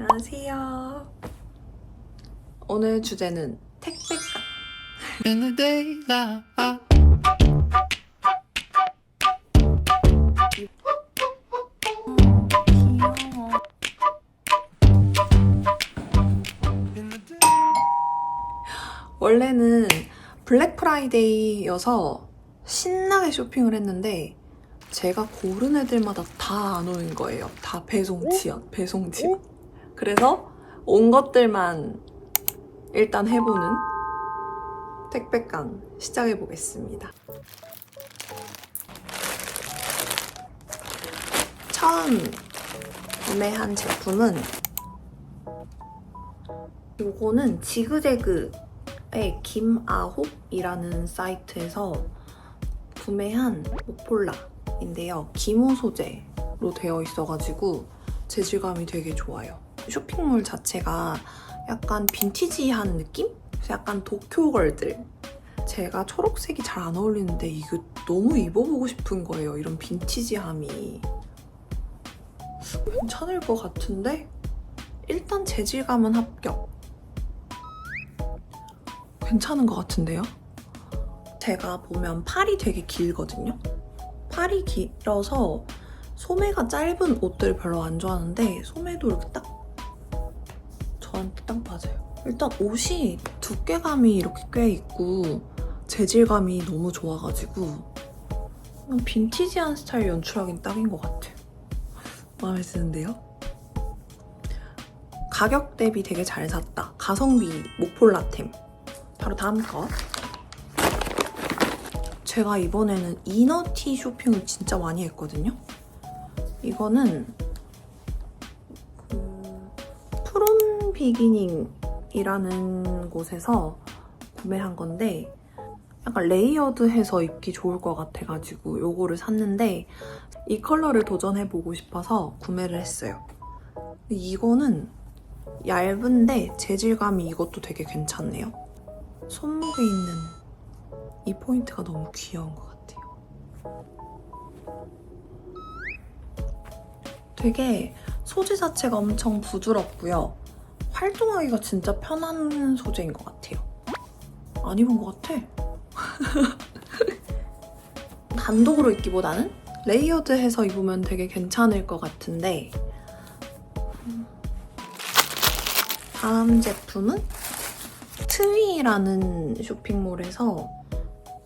안녕하세요. 오늘 주제는 the day. 원래는 블랙 프라이데이여서 신나게 쇼핑을 했는데 제가 고른 애들마다 다 안 오는 거예요. 다 배송 지연, 배송 지연. 그래서 온 것들만 일단 해보는 택배깡 시작해 보겠습니다. 처음 구매한 제품은 요거는 지그재그의 김아홉이라는 사이트에서 구매한 모폴라인데요. 기모 소재로 되어 있어가지고 재질감이 되게 좋아요. 쇼핑몰 자체가 약간 빈티지한 느낌? 그래서 약간 도쿄걸들. 제가 초록색이 잘 안 어울리는데 이거 너무 입어보고 싶은 거예요. 이런 빈티지함이. 괜찮을 것 같은데? 일단 재질감은 합격. 괜찮은 것 같은데요? 제가 보면 팔이 되게 길거든요. 팔이 길어서 소매가 짧은 옷들 별로 안 좋아하는데 소매도 이렇게 딱 저한테 딱 맞아요. 일단 옷이 두께감이 이렇게 꽤 있고 재질감이 너무 좋아가지고 빈티지한 스타일 연출하기는 딱인 것 같아요. 마음에 드는데요? 가격 대비 되게 잘 샀다. 가성비 모폴라템. 바로 다음 거. 제가 이번에는 이너티 쇼핑을 진짜 많이 했거든요. 이거는 비기닝이라는 곳에서 구매한 건데 약간 레이어드해서 입기 좋을 것 같아가지고 요거를 샀는데 이 컬러를 도전해보고 싶어서 구매를 했어요. 이거는 얇은데 재질감이 이것도 되게 괜찮네요. 손목에 있는 이 포인트가 너무 귀여운 것 같아요. 되게 소재 자체가 엄청 부드럽고요. 활동하기가 진짜 편한 소재인 것 같아요. 안 입은 것 같아. 단독으로 입기보다는 레이어드해서 입으면 되게 괜찮을 것 같은데 음. 다음 제품은 트위라는 쇼핑몰에서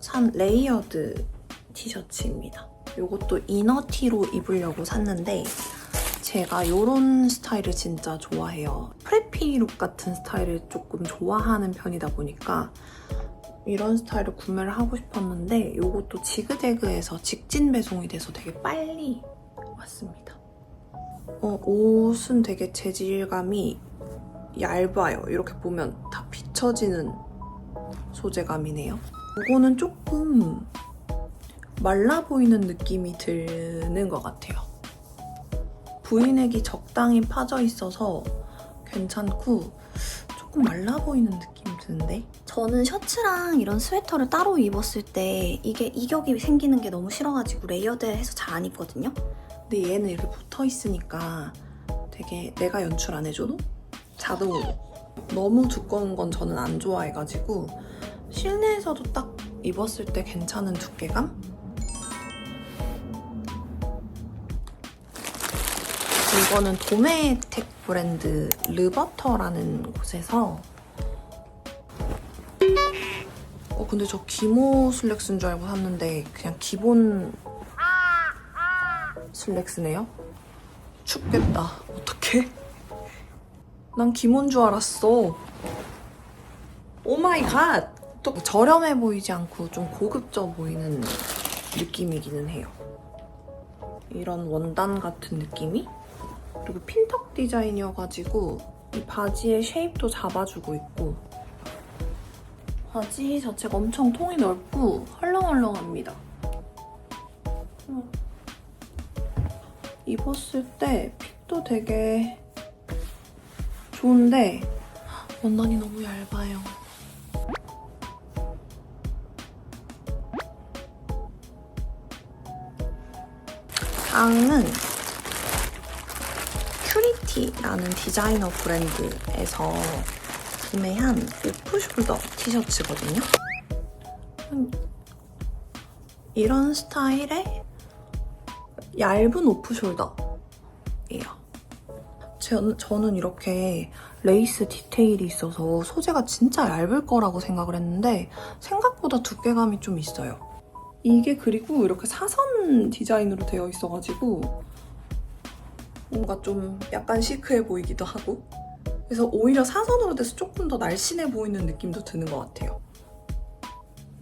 산 레이어드 티셔츠입니다. 이것도 이너티로 입으려고 샀는데 제가 이런 스타일을 진짜 좋아해요. 프레피 룩 같은 스타일을 조금 좋아하는 편이다 보니까 이런 스타일을 구매를 하고 싶었는데 이것도 지그재그에서 직진 배송이 돼서 되게 빨리 왔습니다. 어, 옷은 되게 재질감이 얇아요. 이렇게 보면 다 비춰지는 소재감이네요. 이거는 조금 말라 보이는 느낌이 드는 것 같아요. V넥이 적당히 파져 있어서 괜찮고 조금 말라 보이는 느낌이 드는데 저는 셔츠랑 이런 스웨터를 따로 입었을 때 이게 이격이 생기는 게 너무 싫어가지고 레이어드해서 잘 안 입거든요. 근데 얘는 이렇게 붙어 있으니까 되게 내가 연출 안 해줘도 자동으로 너무 두꺼운 건 저는 안 좋아해가지고 실내에서도 딱 입었을 때 괜찮은 두께감? 이거는 도메텍 브랜드 르버터라는 곳에서 어 근데 저 기모 슬랙스인 줄 알고 샀는데 그냥 기본 슬랙스네요? 춥겠다. 어떡해? 난 기모인 줄 알았어. 오 마이 갓! 또 저렴해 보이지 않고 좀 고급져 보이는 느낌이기는 해요. 이런 원단 같은 느낌이? 그리고 핀턱 디자인이어가지고 이 바지의 쉐입도 잡아주고 있고 바지 자체가 엄청 통이 넓고 헐렁헐렁합니다. 어. 입었을 때 핏도 되게 좋은데 원단이 너무 얇아요. 다음은 큐리티 이너티라는 디자이너 브랜드에서 구매한 오프숄더 티셔츠거든요. 음, 이런 스타일의 얇은 오프숄더예요. 전, 저는 이렇게 레이스 디테일이 있어서 소재가 진짜 얇을 거라고 생각을 했는데 생각보다 두께감이 좀 있어요. 이게 그리고 이렇게 사선 디자인으로 되어 있어가지고 뭔가 좀 약간 시크해 보이기도 하고 그래서 오히려 사선으로 돼서 조금 더 날씬해 보이는 느낌도 드는 것 같아요.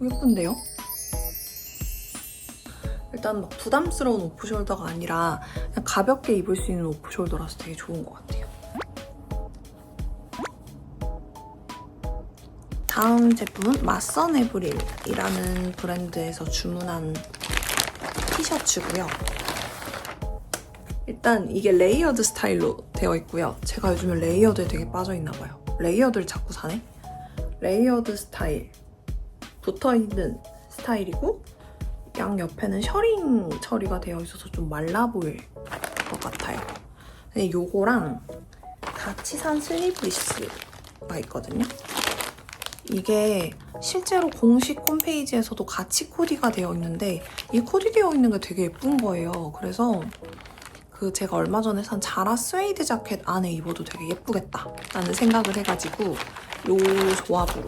예쁜데요? 일단 막 부담스러운 오프숄더가 아니라 그냥 가볍게 입을 수 있는 오프숄더라서 되게 좋은 것 같아요. 다음 제품은 맞선 에브릴이라는 브랜드에서 주문한 티셔츠고요. 일단 이게 레이어드 스타일로 되어 있고요. 제가 요즘에 레이어드에 되게 빠져있나 봐요. 레이어드를 자꾸 사네? 레이어드 스타일. 붙어있는 스타일이고 양 옆에는 셔링 처리가 되어 있어서 좀 말라 보일 것 같아요. 근데 요거랑 같이 산 슬리브리스가 있거든요. 이게 실제로 공식 홈페이지에서도 같이 코디가 되어 있는데 이 코디되어 있는 게 되게 예쁜 거예요. 그래서 그 제가 얼마 전에 산 자라 스웨이드 자켓 안에 입어도 되게 예쁘겠다 라는 생각을 해가지고 요 조합으로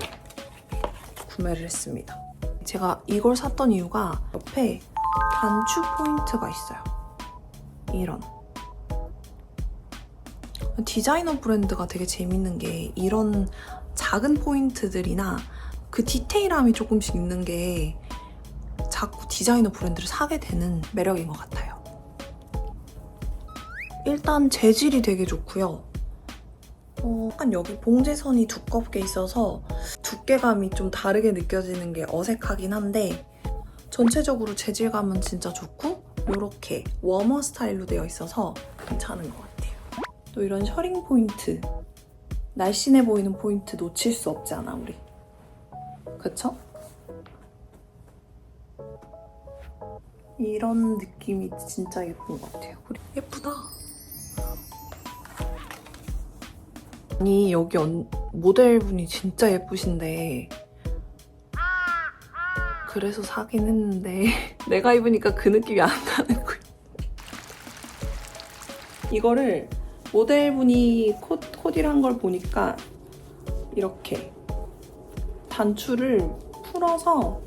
구매를 했습니다. 제가 이걸 샀던 이유가 옆에 단추 포인트가 있어요. 이런. 디자이너 브랜드가 되게 재밌는 게 이런 작은 포인트들이나 그 디테일함이 조금씩 있는 게 자꾸 디자이너 브랜드를 사게 되는 매력인 것 같아요. 일단 재질이 되게 좋고요. 어, 약간 여기 봉제선이 두껍게 있어서 두께감이 좀 다르게 느껴지는 게 어색하긴 한데 전체적으로 재질감은 진짜 좋고 이렇게 워머 스타일로 되어 있어서 괜찮은 것 같아요. 또 이런 셔링 포인트 날씬해 보이는 포인트 놓칠 수 없지 않아 우리 그쵸? 이런 느낌이 진짜 예쁜 것 같아요 예쁘다 아니 여기 언- 모델분이 진짜 예쁘신데 그래서 사긴 했는데 내가 입으니까 그 느낌이 안 나는 거야 이거를 모델분이 코, 코디를 한 걸 보니까 이렇게 단추를 풀어서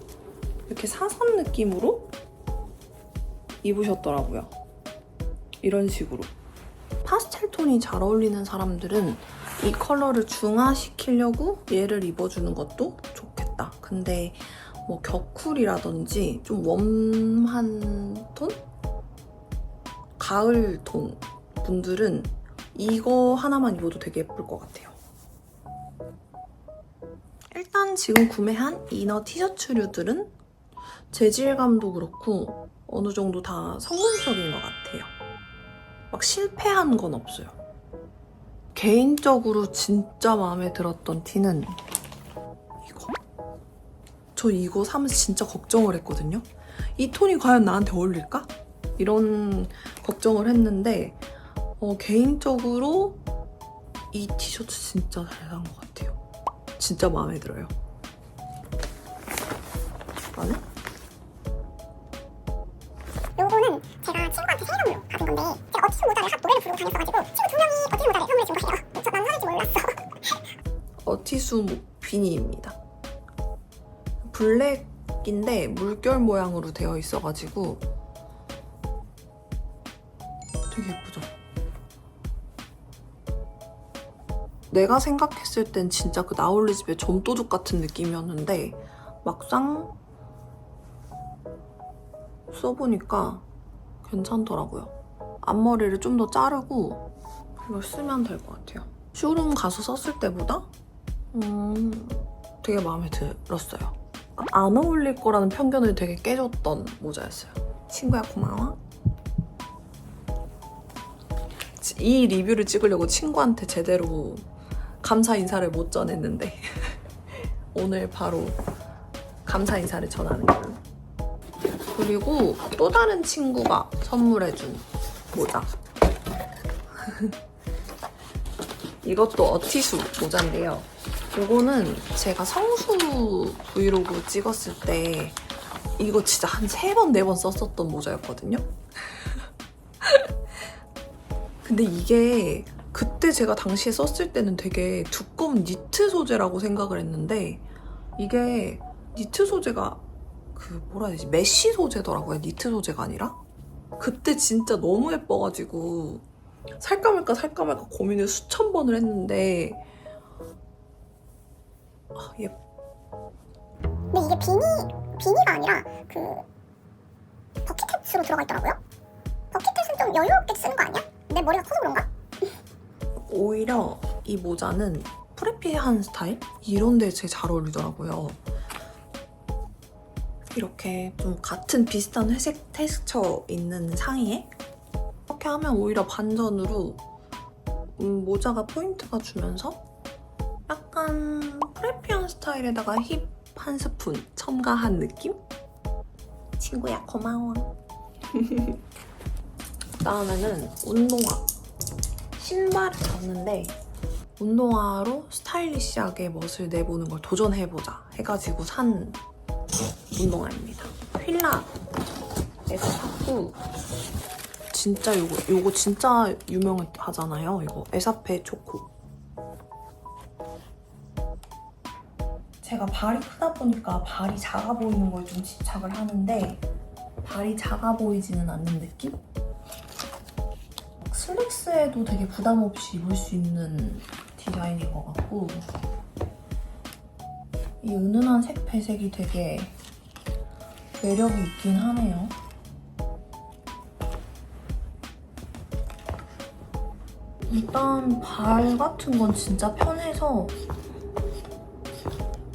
이렇게 사선 느낌으로 입으셨더라고요. 이런 식으로. 파스텔 톤이 잘 어울리는 사람들은 이 컬러를 중화시키려고 얘를 입어주는 것도 좋겠다. 근데 뭐 겨쿨이라든지 좀 웜한 톤? 가을 톤 분들은 이거 하나만 입어도 되게 예쁠 것 같아요. 일단 지금 구매한 이너 티셔츠류들은 재질감도 그렇고 어느 정도 다 성공적인 것 같아요. 막 실패한 건 없어요. 개인적으로 진짜 마음에 들었던 티는 이거. 저 이거 사면서 진짜 걱정을 했거든요. 이 톤이 과연 나한테 어울릴까? 이런 걱정을 했는데 어, 개인적으로 이 티셔츠 진짜 잘 산 것 같아요. 진짜 마음에 들어요. 이거는 제가 친구한테 생일선물로 받은 건데 어티스 모자를 하- 노래를 부르고 다녔어가지고 친구 두 명이 어티스 모자를 선물해 준 거예요. 그래서 난 사는지 몰랐어. 어티수 비니입니다. 블랙인데 물결 모양으로 되어 있어가지고 되게 예쁘죠? 내가 생각했을 땐 진짜 그 나홀리 집의 점도둑 같은 느낌이었는데 막상 써보니까 괜찮더라고요. 앞머리를 좀 더 자르고 이걸 쓰면 될 것 같아요. 쇼룸 가서 썼을 때보다 음, 되게 마음에 들었어요. 안 어울릴 거라는 편견을 되게 깨줬던 모자였어요. 친구야 고마워. 이 리뷰를 찍으려고 친구한테 제대로 감사 인사를 못 전했는데 오늘 바로 감사 인사를 전하는 걸로. 그리고 또 다른 친구가 선물해준 모자. 이것도 어티수 모자인데요. 이거는 제가 성수 브이로그 찍었을 때 이거 진짜 한 세 번, 네 번 썼었던 모자였거든요. 근데 이게 그때 제가 당시에 썼을 때는 되게 두꺼운 니트 소재라고 생각을 했는데 이게 니트 소재가 그 뭐라 해야 되지? 메쉬 소재더라고요. 니트 소재가 아니라. 그때 진짜 너무 예뻐가지고 살까 말까 살까 말까 고민을 수천 번을 했는데 아, 예, 근데 이게 비니 비니가 아니라 그 버킷햇으로 들어가 있더라고요. 버킷햇은 좀 여유 없게 쓰는 거 아니야? 내 머리가 커서 그런가? 오히려 이 모자는 프레피한 스타일? 이런 데 제일 잘 어울리더라고요. 이렇게 좀 같은 비슷한 회색 텍스처 있는 상의에 이렇게 하면 오히려 반전으로 음, 모자가 포인트가 주면서 약간 프레피한 스타일에다가 힙 한 스푼 첨가한 느낌? 친구야 고마워. 다음에는 운동화. 신발을 샀는데 운동화로 스타일리시하게 멋을 내보는 걸 도전해보자 해가지고 산 운동화입니다. 필라에서 샀고 진짜 요거 요거 진짜 유명하잖아요. 이거 에사페 초코. 제가 발이 크다 보니까 발이 작아 보이는 걸 좀 집착을 하는데 발이 작아 보이지는 않는 느낌? 슬랙스에도 되게 부담 없이 입을 수 있는 디자인인 것 같고 이 은은한 색 배색이 되게 매력이 있긴 하네요. 일단 발 같은 건 진짜 편해서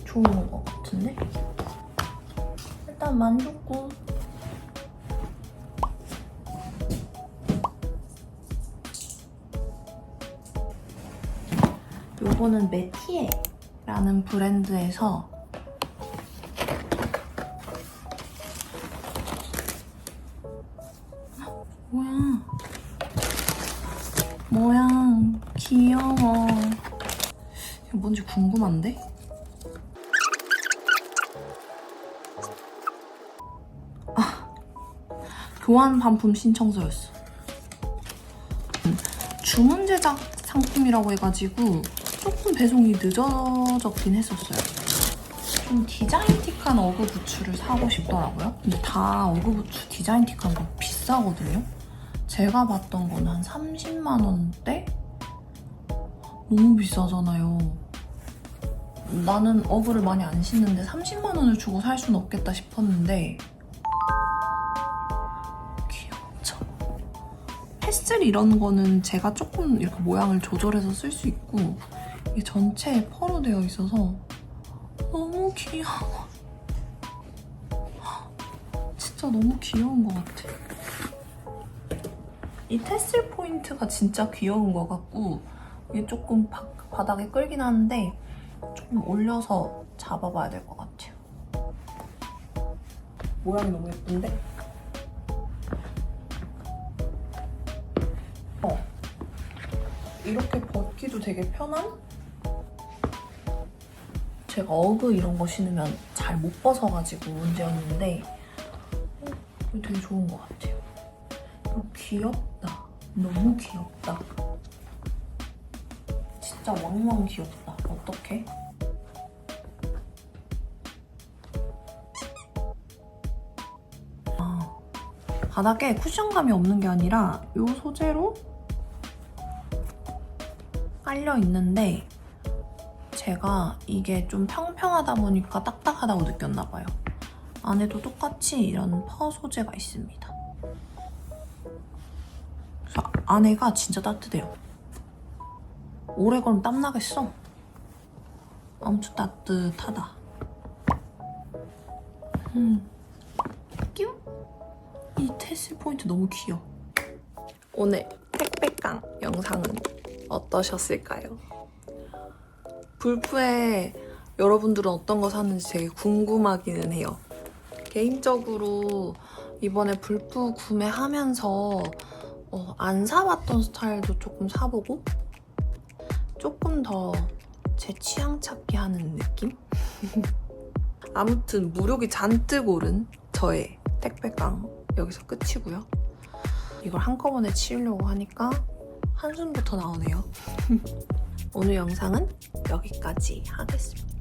좋은 것 같은데? 일단 만족구 요거는 메티에라는 브랜드에서 뭔지 궁금한데? 아 교환 반품 신청서였어 음, 주문 제작 상품이라고 해가지고 조금 배송이 늦어졌긴 했었어요. 좀 디자인틱한 어그 부츠를 사고 싶더라고요. 근데 다 어그 부츠 디자인틱한 거 비싸거든요. 제가 봤던 거는 한 30만 원대? 너무 비싸잖아요. 나는 어그를 많이 안 신는데 30만 원을 주고 살 수는 없겠다 싶었는데 귀엽죠? 패스텔 이런 거는 제가 조금 이렇게 모양을 조절해서 쓸 수 있고 이게 전체에 펄로 되어 있어서 너무 귀여워. 진짜 너무 귀여운 것 같아. 이 테슬 포인트가 진짜 귀여운 것 같고 이게 조금 바, 바닥에 끌긴 하는데 조금 올려서 잡아봐야 될 것 같아요. 모양이 너무 예쁜데? 어. 이렇게 벗기도 되게 편한? 제가 어그 이런 거 신으면 잘 못 벗어가지고 문제였는데 어, 되게 좋은 것 같아요. 너무 귀엽다. 너무 귀엽다. 진짜 왕왕 귀엽다. 어떡해? 아, 바닥에 쿠션감이 없는 게 아니라 이 소재로 깔려 있는데 제가 이게 좀 평평하다 보니까 딱딱하다고 느꼈나 봐요. 안에도 똑같이 이런 퍼 소재가 있습니다. 그래서 안에가 진짜 따뜻해요. 오래 걸으면 땀나겠어. 엄청 따뜻하다. 음. 끼우? 이 테슬 포인트 너무 귀여워. 오늘 택배깡 영상은 어떠셨을까요? 불프에 여러분들은 어떤 거 샀는지 되게 궁금하기는 해요. 개인적으로 이번에 불프 구매하면서 어, 안 사봤던 스타일도 조금 사보고 조금 더 제 취향 찾기 하는 느낌? 아무튼 무력이 잔뜩 오른 저의 택배깡 여기서 끝이고요. 이걸 한꺼번에 치우려고 하니까 한숨부터 나오네요. 오늘 영상은 여기까지 하겠습니다.